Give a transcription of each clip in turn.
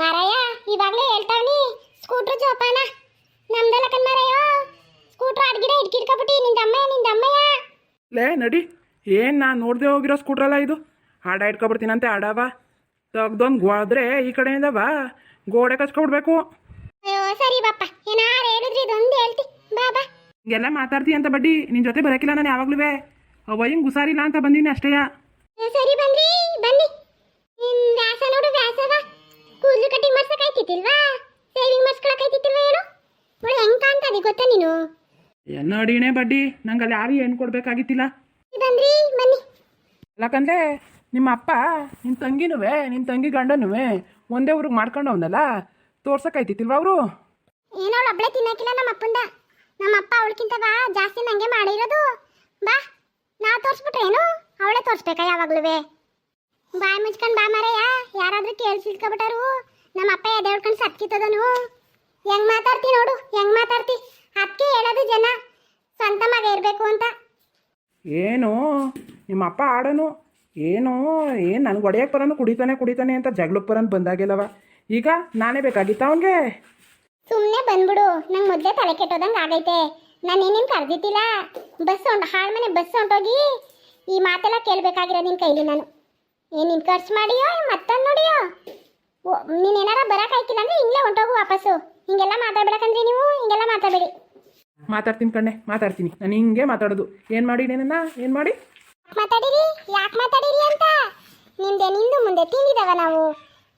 ಮಾರಾಯ ಇವಾಗಲೇ ಹೇಳ್ತಾವ್ನಿ ಸ್ಕೂಟ್ರ್ ಜೋಪಾನ. ನಮ್ದಲ್ಲ ಮಾರಾಯ ಸ್ಕೂಟ್ರ್ ಅಡ್ಗಿಡ ಇಟ್ಕಿಟ್ಕೊಬಿಟ್ಟಿ ನಿಂದಮ್ಮಯ್ಯ ನಿಂದಮ್ಮಯ್ಯ ಲೇ ನಡಿ. ಏನು ನಾನು ನೋಡದೆ ಹೋಗಿರೋ ಸ್ಕೂಟ್ರಲ್ಲ ಇದು? ಹಾಡ ಇಟ್ಕೊಬಿಡ್ತೀನಂತೆ ಆಡವ ತೆಗ್ದೊಂದು ಗೋದ್ರೆ ಈ ಕಡೆಯಿಂದ ಬಾ. ಗೋಡೆ ಕಚ್ಕೊಬಿಡ್ಬೇಕು. ಅಯ್ಯೋ ಸರಿ ಬಾಪ್ಪ. ಏನಾರು ಹೇಳಿದ್ರಿ ಇದೊಂದು ಹೇಳ್ತಿ. ಬಾ ಬಾ. ಹಿಂಗೆಲ್ಲ ಮಾತಾಡ್ತೀಯ ಅಂತ ಬಡ್ಡಿ. ನಿನ್ನ ಜೊತೆ ಬರೋಕಿಲ್ಲ ನಾನು ಯಾವಾಗ್ಲೂ ಅವ ಹಿಂಗೆ ಹುಷಾರಿಲ್ಲ ಅಂತ ಬಂದೀನಿ ಅಷ್ಟೇಯ. ಹೆಂಗ್ ಗೊತ್ತಾ ನೀನು? ಏನು ಅಡಿಣೆ ಬಡ್ಡಿ ನಂಗೆ ಅಲ್ಲಿ ಯಾರು ಏನು ಕೊಡ್ಬೇಕಾಗಿತ್ತಿಲ್ಲ? ಬನ್ನಿ ಬನ್ನಿ. ಯಾಕಂದ್ರೆ ನಿಮ್ಮ ಅಪ್ಪ ನಿನ್ನ ತಂಗಿನುವೆ ನಿನ್ನ ತಂಗಿ ಗಂಡನುವೆ ಒಂದೇ ಊರಿಗೆ ಮಾಡ್ಕೊಂಡವನಲ್ಲ ತೋರ್ಸಕ್ಕಾಯ್ತಿತ್ತಿಲ್ವ ಅವರು? ಏನೋ ಅವಳು ಒಬ್ಳೆ ತಿನ್ನಕ್ಕಿಲ್ಲ ನಮ್ಮ ಅಪ್ಪಂದ. ನಮ್ಮ ಅಪ್ಪ ಅವಳಕ್ಕಿಂತ ಬಾ ಜಾಸ್ತಿ ನಂಗೆ ಮಾಡಿರೋದು. ಬಾ ನಾ ತೋರ್ಸ್ಬಿಟ್ರೆ ಏನು? ಅವಳೇ ತೋರಿಸ್ಬೇಕಾ ಯಾವಾಗ್ಲೂ ಬಾಯ್ ಮುಚ್ಕೊಂಡು ಬಾ ಮಾರಯ್ಯ. ಯಾರಾದ್ರೂ ಕೇಳಿಸಿಲ್ಕೊಬಿಟ್ಟಾರು ನಮ್ಮ ಅಪ್ಪ ಎದೆ ಹೊಡ್ಕೊಂಡು ಸತ್ಕಿತ್ತದನು. ಹೆಂಗ್ ಮಾತಾಡ್ತಿ ನೋಡು ಹೆಂಗ್ ಮಾತಾಡ್ತಿ? ಅದಕ್ಕೆ ಹೇಳೋದು ಜನ ಸ್ವಂತ ಮಗ ಇರಬೇಕು ಅಂತ. ಏನು? ನಿಮ್ಮ ಅಪ್ಪ ಆಡೋನು? ಏನು? ಏನು ನನಗೆ ಹೊಡೆಯೋಕೆ ಬರೋನು? ಕುಡಿತಾನೆ ಕುಡಿತಾನೆ ಅಂತ ಜಗಳಕ್ಕೆ ಬರೋನು ಬಂದಾಗಿಲ್ಲವ. ಈಗ ನಾನೇ ಬೇಕಾಗಿತ್ತ ಅವನಿಗೆ? ಸುಮ್ಮನೆ ಬಂದ್ಬಿಡು ನಂಗೆ ಮೊದಲೇ ತಲೆ ಕೆಟ್ಟೋದಂಗೆ ಆಗೈತೆ. ನಾನು ಏನೇನು ಕರೆದಿತ್ತಿಲ್ಲ ಬಸ್ ಹೊಂಟು ಹಾಳು ಮನೆ ಬಸ್ ಹೊಂಟೋಗಿ ಈ ಮಾತೆಲ್ಲ ಕೇಳಬೇಕಾಗಿರೋ ನಿನ್ನ ಕೈಲಿ ನಾನು. ಏನು ನಿನ್ನ ಖರ್ಚು ಮಾಡಿಯೋ ಮತ್ತೊಂದು ನೋಡಿಯೋ? ಓ ನೀನು ಏನಾರ ಬರೋಕ್ಕಾಯ್ತಿಲ್ಲ ಅಂದರೆ ಹಿಂಗೆ ಹೊಂಟೋಗು ವಾಪಸ್ಸು. ಹಿಂಗೆಲ್ಲ ಮಾತಾಡ್ಬೇಕಂದ್ರೆ ನೀವು ಹಿಂಗೆಲ್ಲ ಮಾತಾಡಬೇಡಿ. ಮಾತಾಡ್ತೀನಿ ಕಣ್ಣೆ ಮಾತಾಡ್ತೀನಿ. ನಾನು ಹಿಂಗೆ ಮಾತಾಡೋದು. ಏನು ಮಾಡಿ ನನ್ನ ಏನು ಮಾಡಿ? ಮಾತಾಡಿರಿ? ಯಾಕೆ ಮಾತಾಡಿರಿ ಅಂತ? ನಿಮ್ದೆ ನಿಂದು ಮುಂದೆ ತಿಂದಿದವ ನಾವು.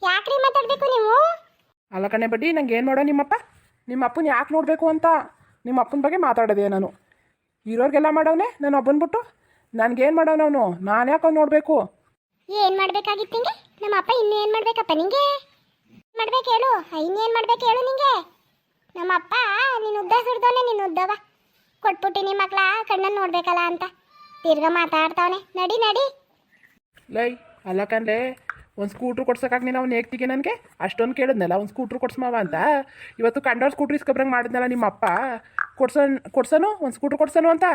ಯಾಕ್ರಿ ಮಾತಾಡಬೇಕು ನೀವು? ಅಲ್ಲ ಕಣ್ಣೆ ಬಡ್ಡಿ ನಂಗೆ ಏನು ಮಾಡೋ ನಿಮ್ಮಪ್ಪ? ನಿಮ್ಮ ಅಪ್ಪನ ಯಾಕೆ ನೋಡಬೇಕು ಅಂತ? ನಿಮ್ಮ ಅಪ್ಪನ ಬಗ್ಗೆ ಮಾತಾಡೋದೆ ನಾನು. ಇರೋರಿಗೆಲ್ಲ ಮಾಡವನೆ? ನಾನು ಒಬ್ಬನ ಬಿಟ್ಟು? ನನಗೇನು ಮಾಡೋನವನು ನಾನು? ಯಾಕೆ ನೋಡಬೇಕು? ಏನು ಮಾಡ್ಬೇಕಾಗಿತ್ತು ನಿಂಗೆ? ನಮ್ಮ ಅಪ್ಪ ಇನ್ನೂ ಏನು ಮಾಡ್ಬೇಕಪ್ಪ ನಿಂಗೆ? ಮಾಡ್ಬೇಕು ಹೇಳು? ಇನ್ನೇನು ಮಾಡ್ಬೇಕು ಹೇಳು ನಿಂಗೆ? ನಮ್ಮ ಅಪ್ಪ ನೀನು ಉದ್ದ ಸುಡ್ದವನೆ ನೀನು ಉದ್ದವ. ಕೊಟ್ಬಿಟ್ಟು ನಿಮ್ಮ ಮಕ್ಳ ಕಣ್ಣನ್ನು ನೋಡ್ಬೇಕಲ್ಲ ಅಂತ. ತಿರ್ಗಾ ಮಾತಾಡ್ತಾವನೆ. ನಡಿ ನಡಿ. ಲೈ ಅಲ್ಲ ಕಂದೆ ಒಂದು ಸ್ಕೂಟ್ರ್ ಕೊಡ್ಸೋಕಾಗಿ ನೀನು ಅವ್ನು ಏಕ್ತಿಗೆ ನನಗೆ? ಅಷ್ಟೊಂದು ಕೇಳಿದ್ನಲ್ಲ ಒಂದು ಸ್ಕೂಟ್ರ್ ಕೊಡ್ಸ್ಮಾವ ಅಂತ? ಇವತ್ತು ಕಂಡೋರ್ ಸ್ಕೂಟ್ರ್ ಇಸ್ಕೊಬ್ರಂಗೆ ಮಾಡಿದ್ನಲ್ಲ ನಿಮ್ಮ ಅಪ್ಪ ಕೊಡ್ಸನ್ ಕೊಡ್ಸನು? ಒಂದು ಸ್ಕೂಟ್ರ್ ಕೊಡ್ಸೋನು ಅಂತ?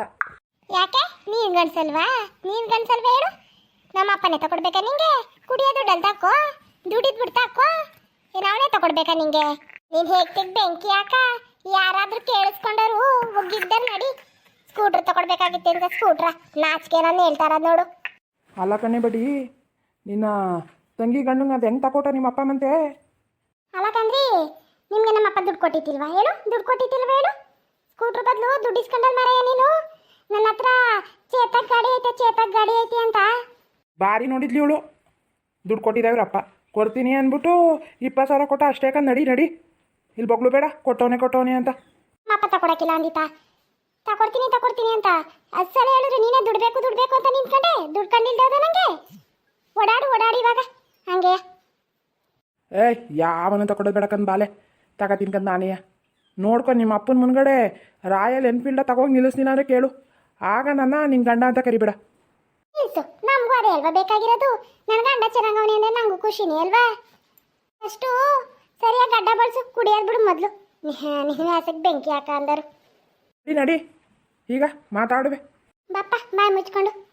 ಯಾಕೆ? ನೀನ್ ಗಂಡ್ಸಲ್ವಾ? ನೀನ್ ಗಂಡ್ಸಲ್ವಾ ಹೇಳು? ನಮ್ಮ ಅಪ್ಪನೇ ತಗೊಡ್ಬೇಕಾ ನಿಂಗೆ? ಕುಡಿಯೋದು ದುಡ್ಡಲ್ಲಿ ತಕೋ? ದುಡಿದ್ ಬಿಡ್ ಏನ್ ತಗೊಡ್ಬೇಕಾ ನಿಂಗೆ? ನೀನ್ ಹೇಗ್ ತೆಗ್ ಬೆಂಕಿ ಯಾಕ ಯಾರಾದ್ರೂ ಕೇಳಿಸ್ಕೊಂಡರು ಹೋಗಿದ್ದರು ನಡಿ. ಸ್ಕೂಟ್ರ್ ತಗೊಡ್ಬೇಕಾಗಿತ್ತು ಅಂತ ಸ್ಕೂಟ್ರ. ನಾಚಿಕೆ ನಾನು ಹೇಳ್ತಾರ ನೋಡು. ಅಲ್ಲ ಕಣ್ಣೆ ಬಡಿ ನಿನ್ನ ತಂಗಿ ಗಂಡಂಗೆ ಅದು ಹೆಂಗೆ ತಕೊಟ ನಿಮ್ಮ ಅಪ್ಪ ಮಂತೆ? ಅಲ್ಲಕಂದ್ರಿ ನಿಮ್ಗೆ ನಮ್ಮ ಅಪ್ಪ ದುಡ್ಡು ಕೊಟ್ಟಿತ್ತಿಲ್ವಾ ಹೇಳು ದುಡ್ಡು ಕೊಟ್ಟಿತ್ತಿಲ್ವಾ ಹೇಳು ಸ್ಕೂಟ್ರ್ ಬದಲು ದುಡ್ಡು ಇಸ್ಕೊಂಡಲ್ ಮಾರಾಯ ನೀನು? ನನ್ನ ಹತ್ರ ಚೇತಕ್ ಗಾಡಿ ಐತೆ ಚೇತಕ್ ಗಾಡಿ ಐತಿ ಅಂತ. ಬಾರಿ ನೋಡಿದ್ಲಿ ಇವಳು. ದುಡ್ಡು ಕೊಟ್ಟಿದ್ದಾವ್ರಪ್ಪ. ಕೊಡ್ತೀನಿ ಅಂದ್ಬಿಟ್ಟು ಇಪ್ಪತ್ತು ಸಾವಿರ ಕೊಟ್ಟ ಅಷ್ಟೇ ಯಾಕಂದ್ ನಡಿ ನಡಿ. ಇಲ್ಲಿ ಬಗ್ಲು ಬೇಡ ಕೊಟ್ಟವನೆ ಕೊಟ್ಟವನೆ ಅಂತ. ಅಪ್ಪ ತಕೊಡಕ್ಕಿಲ್ಲ ಅಂದಿತ. ತಕೊಡ್ತೀನಿ ತಕೊಡ್ತೀನಿ ಅಂತ. ಅದ್ ಸಲ ಹೇಳಿದ್ರೆ ನೀನೇ ದುಡ್ಬೇಕು ದುಡ್ಬೇಕು ಅಂತ ನಿಂತ್ಕೊಂಡೆ. ದುಡ್ಡು ಕಂಡಿಲ್ದ ನಂಗೆ. ಓಡಾಡು ಓಡಾಡಿ ಇವಾಗ. ಹಂಗೆ. ಏಯ್ ಯಾವನ ತಗೊಳ್ಳೋದು ಬೇಡಕಂದ್ ಬಾಲೆ. ತಗ ತಿನ್ಕಂದ್ ನಾನೇ ನೋಡ್ಕೊ ನಿಮ್ಮ ಅಪ್ಪನ ಮುಂದ್ಗಡೆ ರಾಯಲ್ ಎನ್ಫೀಲ್ಡ ತಗೋಗಿ ನಿಲ್ಲಿಸ್ತೀನಿ ಅಂದ್ರೆ ಕೇಳು. ಆಗ ನನ್ನ ನಿನ್ನ ಗಂಡ ಅಂತ ಕರಿಬೇಡ. ನಿಲ್ಸು ನಮಗೂ ಅದೇ ಅಲ್ವಾ ಬೇಕಾಗಿರೋದು? ನನ್ನ ಗಂಡ ಚೆನ್ನಾಗವನಿ ಅಂದ್ರೆ ನಂಗೂ ಖುಷಿನೇ ಅಲ್ವಾ? ಅಷ್ಟು ಸರಿಯಾಗಿ ಗಡ್ಡ ಬಳಸು ಕುಡಿಯೋದು ಬಿಡು ಮೊದಲು. ನಿನ್ನ ಆಸೆಗೆ ಬೆಂಕಿ ಹಾಕ ಅಂದರು. ನಡಿ. ಈಗ ಮಾತಾಡುವೆ. ಬಪ್ಪ ಬಾಯ್ ಮುಚ್ಕೊಂಡು.